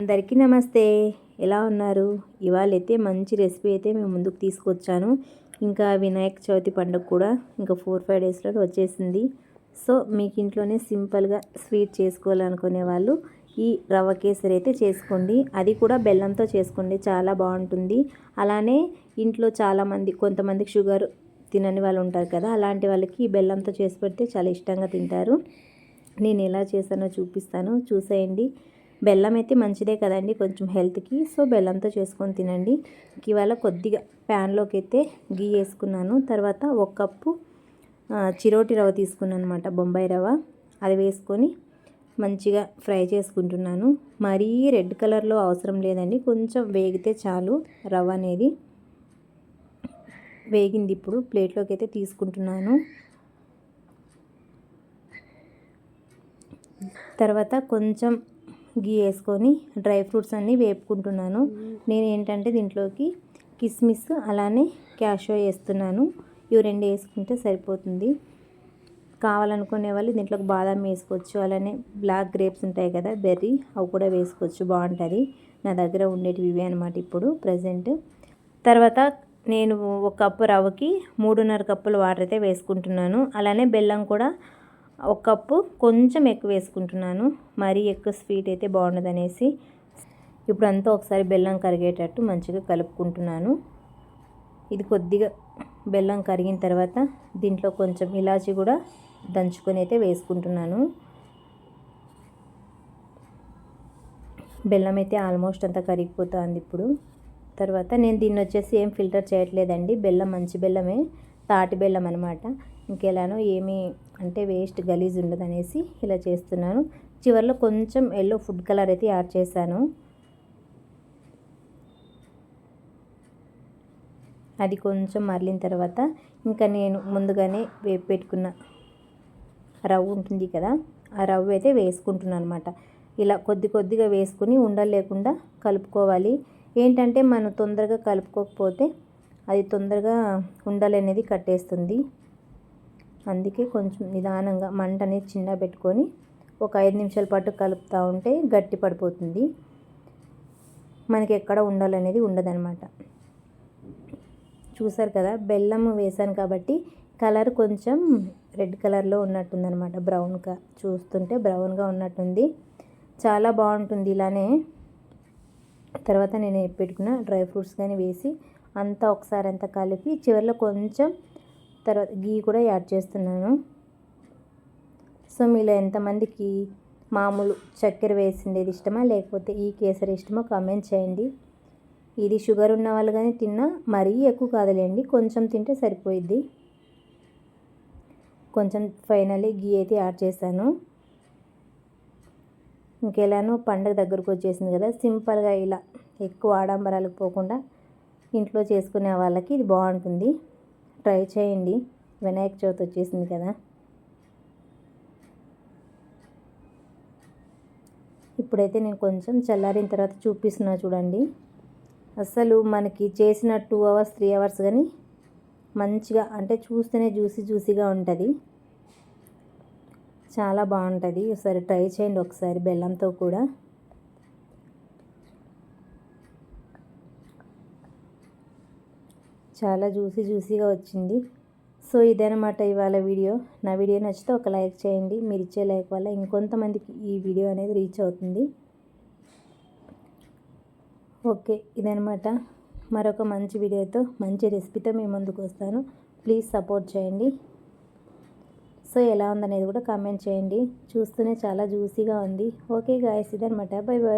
అందరికీ నమస్తే. ఎలా ఉన్నారు? ఇవాళ అయితే మంచి రెసిపీ అయితే మేము ముందుకు తీసుకొచ్చాను. ఇంకా వినాయక చవితి పండుగ కూడా ఇంకా ఫోర్ ఫైవ్ డేస్లో వచ్చేసింది. సో మీకు ఇంట్లోనే సింపుల్గా స్వీట్ చేసుకోవాలనుకునే వాళ్ళు ఈ రవ్వ కేసరి అయితే చేసుకోండి. అది కూడా బెల్లంతో చేసుకోండి. చాలా బాగుంటుంది. అలానే ఇంట్లో చాలామంది కొంతమందికి షుగర్ తినని వాళ్ళు ఉంటారు కదా అలాంటి వాళ్ళకి ఈ బెల్లంతో చేసి పెడితే చాలా ఇష్టంగా తింటారు. నేను ఎలా చేశానో చూపిస్తాను. చూసేయండి. బెల్లం అయితే మంచిదే కదండి కొంచెం హెల్త్కి. సో బెల్లంతో చేసుకొని తినండి. ఇవాళ కొద్దిగా ప్యాన్లోకి అయితే గీ వేసుకున్నాను. తర్వాత ఒక కప్పు చిరోటి రవ్వ తీసుకున్నాను అనమాట బొంబాయి రవ్వ. అది వేసుకొని మంచిగా ఫ్రై చేసుకుంటున్నాను. మరీ రెడ్ కలర్లో అవసరం లేదండి. కొంచెం వేగితే చాలు రవ్వ అనేది. వేగింది ఇప్పుడు ప్లేట్లోకి అయితే తీసుకుంటున్నాను. తర్వాత కొంచెం గీ వేసుకొని డ్రై ఫ్రూట్స్ అన్నీ వేపుకుంటున్నాను. నేను ఏంటంటే దీంట్లోకి కిస్మిస్ అలానే క్యాషో వేస్తున్నాను. ఇవి రెండు వేసుకుంటే సరిపోతుంది. కావాలనుకునే వాళ్ళు దీంట్లోకి బాదం వేసుకోవచ్చు. అలానే బ్లాక్ గ్రేప్స్ ఉంటాయి కదా బెర్రీ అవి కూడా వేసుకోవచ్చు. బాగుంటుంది. నా దగ్గర ఉండేటివి ఇవే అనమాట ఇప్పుడు ప్రజెంట్ తర్వాత నేను ఒక కప్పు రవ్వకి మూడున్నర కప్పులు వాటర్ అయితే వేసుకుంటున్నాను. అలానే బెల్లం కూడా ఒక కప్పు కొంచెం ఎక్కువ వేసుకుంటున్నాను. మరీ ఎక్కువ స్వీట్ అయితే బాగుండదు అనేసి ఇప్పుడు అంతా ఒకసారి బెల్లం కరిగేటట్టు మంచిగా కలుపుకుంటున్నాను. ఇది కొద్దిగా బెల్లం కరిగిన తర్వాత దీంట్లో కొంచెం ఇలాచి కూడా దంచుకొని అయితే వేసుకుంటున్నాను. బెల్లం అయితే ఆల్మోస్ట్ అంతా కరిగిపోతుంది ఇప్పుడు. తర్వాత నేను దీన్ని వచ్చేసి ఏం ఫిల్టర్ చేయట్లేదండి. బెల్లం మంచి బెల్లమే తాటి బెల్లం అనమాట ఇంకెలానో ఏమీ అంటే వేస్ట్ గలీజ్ ఉండదు అనేసి ఇలా చేస్తున్నాను. చివరిలో కొంచెం ఎల్లో ఫుడ్ కలర్ అయితే యాడ్ చేశాను. అది కొంచెం మరలిన తర్వాత ఇంకా నేను ముందుగానే వేపు పెట్టుకున్న రవ్వు ఉంటుంది కదా ఆ రవ్వ అయితే వేసుకుంటున్నాను అనమాట ఇలా కొద్ది కొద్దిగా వేసుకుని ఉండలు లేకుండా కలుపుకోవాలి. ఏంటంటే మనం తొందరగా కలుపుకోకపోతే అది తొందరగా ఉండలు అనేది కట్టేస్తుంది. అందుకే కొంచెం నిదానంగా మంట అనేది చిన్న పెట్టుకొని ఒక ఐదు నిమిషాల పాటు కలుపుతూ ఉంటే గట్టి పడిపోతుంది. మనకి ఎక్కడ ఉండాలనేది ఉండదనమాట చూసారు కదా బెల్లం వేసాను కాబట్టి కలర్ కొంచెం రెడ్ కలర్లో ఉన్నట్టుందనమాట బ్రౌన్గా చూస్తుంటే బ్రౌన్గా ఉన్నట్టుంది. చాలా బాగుంటుంది ఇలానే. తర్వాత నేను పెట్టుకున్న డ్రై ఫ్రూట్స్ కానీ వేసి అంతా ఒకసారి అంతా కలిపి చివరిలో కొంచెం తర్వాత గీ కూడా యాడ్ చేస్తున్నాను. సో మీలో ఎంతమందికి మామూలు చక్కెర వేసిండేది ఇష్టమా? లేకపోతే ఈ కేసరి ఇష్టమో? కామెంట్ చేయండి. ఇది షుగర్ ఉన్న వాళ్ళు కానీ తిన్నా మరీ ఎక్కువ కాదులేండి. కొంచెం తింటే సరిపోయిద్ది. కొంచెం ఫైనల్లీ గీ అయితే యాడ్ చేశాను. ఇంకెలానో పండగ దగ్గరకు వచ్చేసింది కదా సింపుల్గా ఇలా ఎక్కువ ఆడంబరాలకు పోకుండా ఇంట్లో చేసుకునే వాళ్ళకి ఇది బాగుంటుంది. ట్రై చేయండి. వినాయక చవితి వచ్చేసింది కదా. ఇప్పుడైతే నేను కొంచెం చల్లారిన తర్వాత చూపిస్తున్నా చూడండి. అసలు మనకి చేసిన టూ అవర్స్ త్రీ అవర్స్ కానీ మంచిగా అంటే చూస్తేనే జ్యూసీ జ్యూసీగా ఉంటుంది. చాలా బాగుంటుంది. ఒకసారి ట్రై చేయండి ఒకసారి బెల్లంతో కూడా. చాలా జ్యూసీ జ్యూసీగా వచ్చింది. సో ఇదనమాట ఇవాళ వీడియో. నా వీడియో నచ్చితే ఒక లైక్ చేయండి. మీరు ఇచ్చే లైక్ వల్ల ఇంకొంతమందికి ఈ వీడియో అనేది రీచ్ అవుతుంది. ఓకే ఇదనమాట మరొక మంచి వీడియోతో మంచి రెసిపీతో మేము ముందుకు వస్తాను. ప్లీజ్ సపోర్ట్ చేయండి. సో ఎలా ఉందనేది కూడా కామెంట్ చేయండి. చూస్తూనే చాలా జ్యూసీగా ఉంది. ఓకే గాయస్ ఇదనమాట బై బాయ్